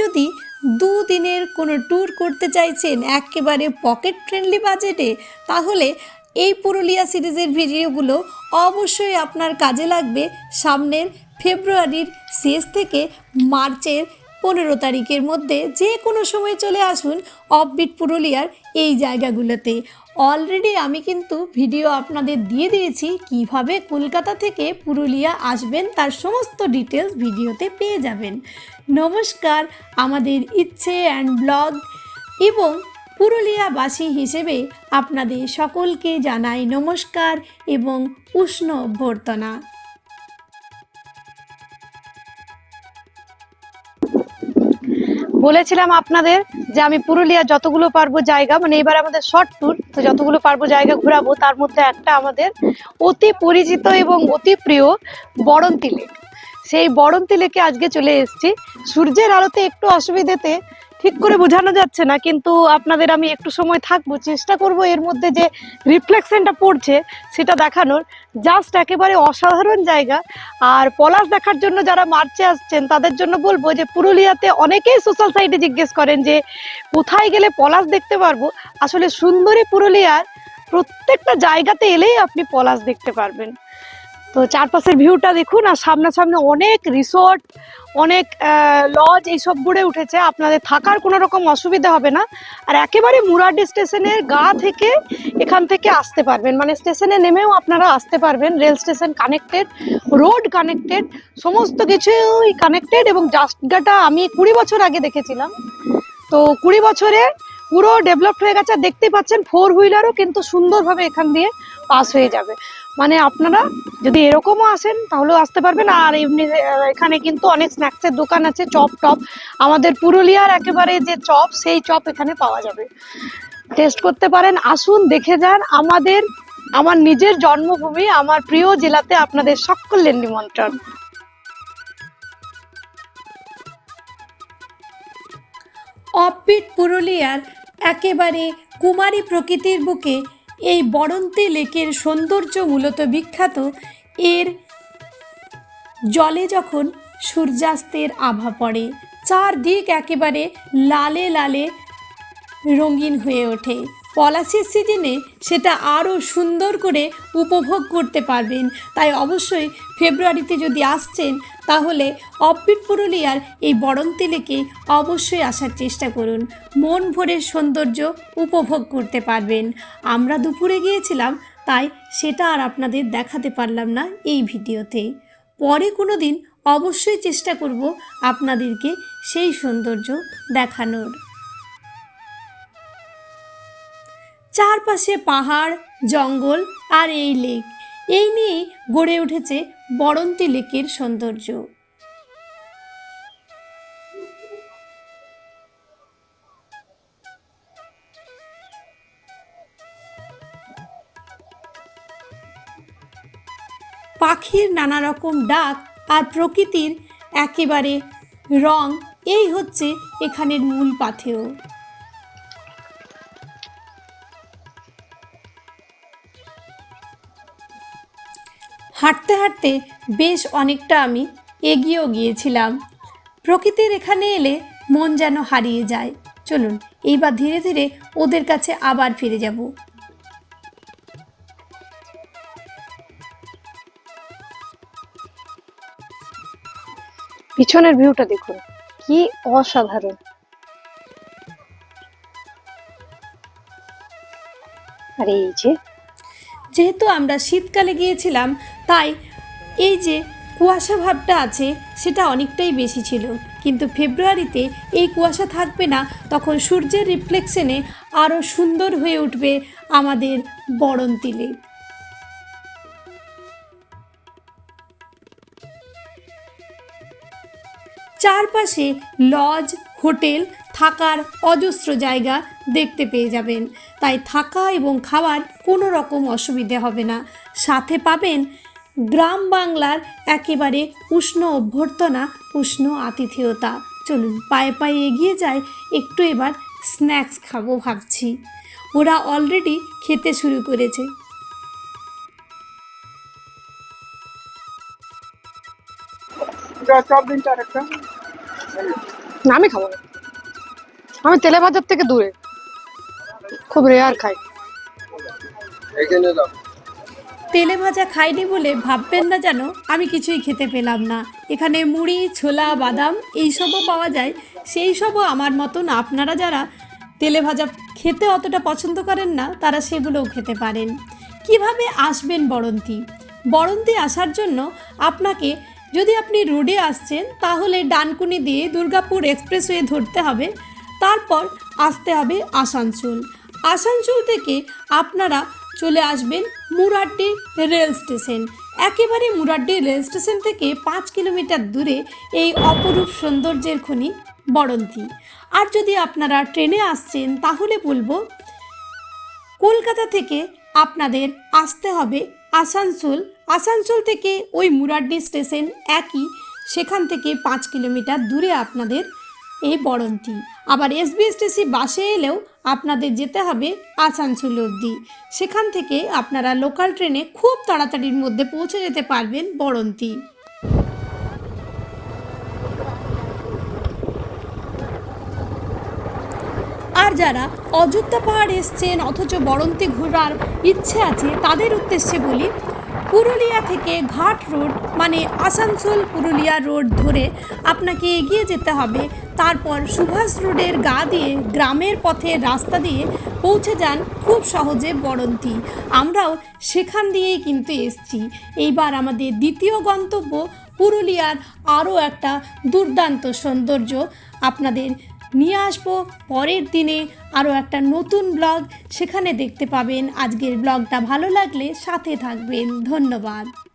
যদি দুদিনের কোনো ট্যুর করতে চাইছেন একেবারে পকেট ফ্রেন্ডলি বাজেটে তাহলে এই পুরুলিয়া সিরিজের ভিডিওগুলো অবশ্যই আপনার কাজে লাগবে সামনের ফেব্রুয়ারির শেষ থেকে মার্চের পনেরো তারিখের মধ্যে। যে কোনো সময় চলে আসুন অফবিট পুরুলিয়ার এই জায়গাগুলোতে। অলরেডি আমি কিন্তু ভিডিও আপনাদের দিয়ে দিয়েছি কীভাবে কলকাতা থেকে পুরুলিয়া আসবেন, তার সমস্ত ডিটেলস ভিডিওতে পেয়ে যাবেন। নমস্কার, আমাদের ইচ্ছে অ্যান্ড ব্লগ এবং পুরুলিয়াবাসী হিসেবে আপনাদের সকলকে জানাই নমস্কার এবং উষ্ণ অভ্যর্থনা। বলেছিলাম আপনাদের যে আমি পুরুলিয়া যতগুলো পারব জায়গা মানে এবার আমাদের শর্ট ট্যুর তো যতগুলো পারব জায়গা ঘোরাবো, তার মধ্যে একটা আমাদের অতি পরিচিত এবং অতি প্রিয় বরন্তি লেক সেই বরন্তি লেকে আজকে চলে এসেছি। সূর্যের আলোতে একটু অসুবিধেতে ঠিক করে বোঝানো যাচ্ছে না, কিন্তু আপনাদের আমি একটু সময় থাকব, চেষ্টা করব এর মধ্যে যে রিফ্লেকশনটা পড়ছে সেটা দেখানোর। জাস্ট একেবারে অসাধারণ জায়গা। আর পলাশ দেখার জন্য যারা মার্চে আসছেন, তাদের জন্য বলব যে পুরুলিয়াতে অনেকেই সোশ্যাল সাইটে জিজ্ঞেস করেন যে, কোথায় গেলে পলাশ দেখতে পারব? আসলে সুন্দরী পুরুলিয়ার প্রত্যেকটা জায়গাতে এলেই আপনি পলাশ দেখতে পারবেন। তো চারপাশের ভিউটা দেখুন, আর সামনাসামনি অনেক রিসোর্ট অনেক লজ এইসব গড়ে উঠেছে। আপনাদের থাকার কোনো রকম অসুবিধা হবে না। আর একেবারে মুরাডি স্টেশনের গা থেকে এখান থেকে আসতে পারবেন। মানে স্টেশনে নেমেও আপনারা আসতে পারবেন। Rail station connected road connected সমস্ত কিছুই কানেক্টেড এবং জাস্টগাটা আমি কুড়ি বছর আগে দেখেছিলাম। তো কুড়ি বছরে পুরো ডেভেলপড হয়ে গেছে। আর দেখতেই পাচ্ছেন ফোর হুইলারও কিন্তু সুন্দরভাবে এখান দিয়ে পাস হয়ে যাবে। মানে আপনারা যদি এরকমও আসেন, তাহলেও আসতে পারবেন। আর এমনি এখানে কিন্তু অনেক স্ন্যাক্সের দোকান আছে, চপ টপ। আমাদের পুরুলিয়ার একেবারে যে চপ, সেই চপ এখানে পাওয়া যাবে। টেস্ট করতে পারেন, আসুন, দেখে যান। আমাদের, আমার নিজের জন্মভূমি, আমার প্রিয় জেলাতে আপনাদের সকলের নিমন্ত্রণ। অফবিট পুরুলিয়ার একেবারে কুমারী প্রকৃতির বুকে এই বরন্তে লেকের সৌন্দর্য মূলত বিখ্যাত। এর জলে যখন সূর্যাস্তের আভা পড়ে, চারদিক একেবারে লালে লালে রঙিন হয়ে ওঠে। পলাশির সিজনে সেটা আরও সুন্দর করে উপভোগ করতে পারবেন। তাই অবশ্যই ফেব্রুয়ারিতে যদি আসছেন, তাহলে অফবিট পুরুলিয়ার এই বরন্তি লেকে অবশ্যই আসার চেষ্টা করুন। মন ভরে সৌন্দর্য উপভোগ করতে পারবেন। আমরা দুপুরে গিয়েছিলাম, তাই সেটা আর আপনাদের দেখাতে পারলাম না এই ভিডিওতে। পরে কোনো দিন অবশ্যই চেষ্টা করব আপনাদেরকে সেই সৌন্দর্য দেখানোর। চারপাশে পাহাড়, জঙ্গল আর এই লেক। এই নিয়েই গড়ে উঠেছে বরন্তি লেকের সৌন্দর্য। পাখির নানা রকম ডাক আর প্রকৃতির একেবারে রং, এই হচ্ছে এখানের মূল পাথেয়। হাঁটতে হাঁটতে বেশ অনেকটা আমি এগিয়েও গিয়েছিলাম। প্রকৃতির এখানে এলে মন যেন হারিয়ে যায়। চলুন এইবার ধীরে ধীরে ওদের কাছে আবার ফিরে যাব। পিছনের ভিউটা দেখুন কি অসাধারণ। আর এই যে। যেহেতু আমরা শীতকালে গিয়েছিলাম তাই এই যে কুয়াশা ভাবটা আছে, সেটা অনেকটাই বেশি ছিল। কিন্তু ফেব্রুয়ারিতে এই কুয়াশা থাকবে না, তখন সূর্যের রিফ্লেকশনে আরও সুন্দর হয়ে উঠবে আমাদের বরন্তি লেক চারপাশে লজ হোটেল থাকার অজস্র জায়গা দেখতে পেয়ে যাবেন। তাই থাকা এবং খাওয়ার কোনো রকম অসুবিধে হবে না। সাথে পাবেন গ্রাম বাংলার একেবারে উষ্ণ অভ্যর্থনা উষ্ণ আতিথেয়তা। চলুন পায়ে পায়ে এগিয়ে যায় একটু এবার স্ন্যাক্স খাব ভাবছি। ওরা অলরেডি খেতে শুরু করেছে। আমি খাব না। আমি তেলে ভাজার থেকে দূরে। খুব রেয়ার খাই। এখানে দাও। তেলে ভাজা খাইনি বলে ভাববেন না যেন, আমি কিছুই খেতে পেলাম না। এখানে মুড়ি, ছোলা, বাদাম এইসবও পাওয়া যায়। সেই সবও আমার মতন আপনারা যারা তেলে ভাজা খেতে অতটা পছন্দ করেন না, তারা সেগুলোও খেতে পারেন। কীভাবে আসবেন বড়ন্তি বড়ন্তি আসার জন্য আপনাকে যদি আপনি রোডে আসছেন, তাহলে ডানকুনি দিয়ে দুর্গাপুর এক্সপ্রেসওয়ে ধরতে হবে। তারপর আসতে হবে আসানসোল। আসানসোল থেকে আপনারা চলে আসবেন মুরাড্ডি রেল স্টেশন। একেবারে মুরাড্ডি রেল স্টেশন থেকে পাঁচ কিলোমিটার দূরে এই অপরূপ সৌন্দর্যের খনি বরন্তি। আর যদি আপনারা ট্রেনে আসছেন, তাহলে বলব, কলকাতা থেকে আপনাদের আসতে হবে আসানসোল। আসানসোল থেকে ওই মুরাড্ডি স্টেশন একই, সেখান থেকে পাঁচ কিলোমিটার দূরে আপনাদের এই বরন্তি। আবার এসবিএসটিসি বাসে এলেও আপনাদের যেতে হবে আসানসোল অবধি। সেখান থেকে আপনারা লোকাল ট্রেনে খুব তাড়াতাড়ির মধ্যে পৌঁছে যেতে পারবেন বড়ন্তি আর যারা অযোধ্যা পাহাড় এসছেন অথচ বড়ন্তি ঘোরার ইচ্ছে আছে, তাদের উদ্দেশ্যে বলি পুরুলিয়া থেকে ঘাট রোড মানে আসানসোল পুরুলিয়া রোড ধরে আপনাকে এগিয়ে যেতে হবে। তারপর সুভাষ রোডের গা দিয়ে গ্রামের পথে রাস্তা দিয়ে পৌঁছে যান খুব সহজে বরন্তি। আমরাও সেখান দিয়েই কিন্তু এসছি। এইবার আমাদের দ্বিতীয় গন্তব্য পুরুলিয়ার আরও একটা দুর্দান্ত সৌন্দর্য। আপনাদের নিয়ে আসব। পরের দিনে আরও একটা নতুন ব্লগ। সেখানে দেখতে পাবেন। আজকের ব্লগটা ভালো লাগলে সাথে থাকবেন। ধন্যবাদ।